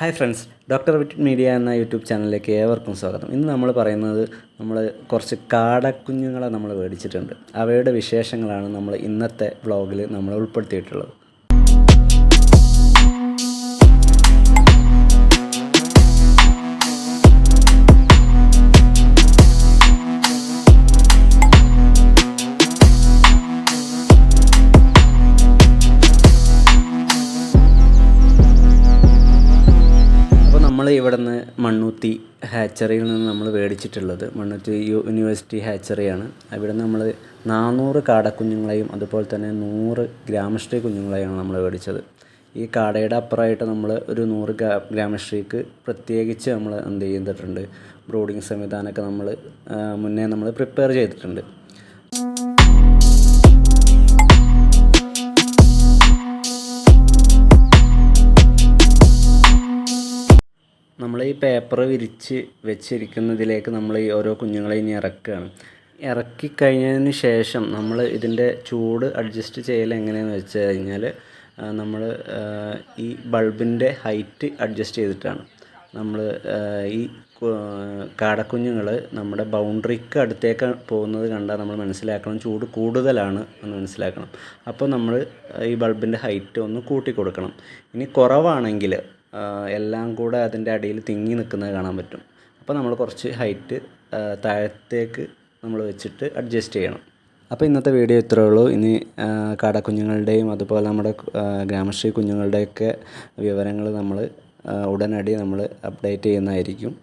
Hi friends doctor with media എന്ന YouTube ചാനലിലേക്ക് ഏവർക്കും സ്വാഗതം. ഇന്ന് നമ്മൾ പറയുന്നത് നമ്മൾ കുറച്ച് കാടക്കുഞ്ഞുങ്ങളെ നമ്മൾ മേടിച്ചിട്ടുണ്ട് അവയുടെ വിശേഷങ്ങളാണ് നമ്മൾ ഇന്നത്തെ വ്ളോഗിൽ നമ്മൾ ഉൾപ്പെടുത്തിയിട്ടുള്ളത്. നമ്മൾ ഇവിടുന്ന് മണ്ണൂത്തി ഹാച്ചറിയിൽ നിന്ന് നമ്മൾ മേടിച്ചിട്ടുള്ളത്. മണ്ണൂത്തി യൂണിവേഴ്സിറ്റി ഹാച്ചറിയാണ് അവിടെ നമ്മൾ നാനൂറ് കാടക്കുഞ്ഞുങ്ങളെയും അതുപോലെ തന്നെ നൂറ് ഗ്രാമശ്രീ കുഞ്ഞുങ്ങളെയാണ് നമ്മൾ മേടിച്ചത്. ഈ കാടയുടെ അപ്പുറമായിട്ട് നമ്മൾ ഒരു നൂറ് ഗ്രാ ഗ്രാമശ്രീക്ക് പ്രത്യേകിച്ച് നമ്മൾ എന്ത് ചെയ്തിട്ടുണ്ട്? ബ്രോഡിങ് സംവിധാനമൊക്കെ നമ്മൾ മുന്നേ നമ്മൾ പ്രിപ്പയർ ചെയ്തിട്ടുണ്ട്. നമ്മൾ ഈ പേപ്പർ വിരിച്ച് വെച്ചിരിക്കുന്നതിലേക്ക് നമ്മൾ ഈ ഓരോ കുഞ്ഞുങ്ങളെ ഇനി ഇറക്കുകയാണ്. ഇറക്കി കഴിഞ്ഞതിന് ശേഷം നമ്മൾ ഇതിന്റെ ചൂട് അഡ്ജസ്റ്റ് ചെയ്യൽ എങ്ങനെയാണെന്ന് വെച്ച് കഴിഞ്ഞാൽ നമ്മൾ ഈ ബൾബിന്റെ ഹൈറ്റ് അഡ്ജസ്റ്റ് ചെയ്തിട്ടാണ്. നമ്മൾ ഈ കാടക്കുഞ്ഞുങ്ങൾ നമ്മുടെ ബൗണ്ടറിക്ക് അടുത്തേക്ക് പോകുന്നത് കണ്ടാൽ നമ്മൾ മനസ്സിലാക്കണം ചൂട് കൂടുതലാണ് എന്ന് മനസ്സിലാക്കണം. അപ്പോൾ നമ്മൾ ഈ ബൾബിന്റെ ഹൈറ്റ് ഒന്ന് കൂട്ടി കൊടുക്കണം ഇനി കുറവാണെങ്കിൽ എല്ലാം കൂടെ അതിന്റെ അടിയിൽ തിങ്ങി നിൽക്കുന്നത് കാണാൻ പറ്റും. അപ്പോൾ നമ്മൾ കുറച്ച് ഹൈറ്റ് താഴത്തേക്ക് നമ്മൾ വെച്ചിട്ട് അഡ്ജസ്റ്റ് ചെയ്യണം. അപ്പോൾ ഇന്നത്തെ വീഡിയോ ഇത്രയേ ഉള്ളൂ. ഇനി കാടക്കുഞ്ഞുങ്ങളുടെയും അതുപോലെ നമ്മുടെ ഗ്രാമശ്രീ കുഞ്ഞുങ്ങളുടെയൊക്കെ വിവരങ്ങൾ നമ്മൾ ഉടനടി നമ്മൾ അപ്ഡേറ്റ് ചെയ്യുന്നതായിരിക്കും.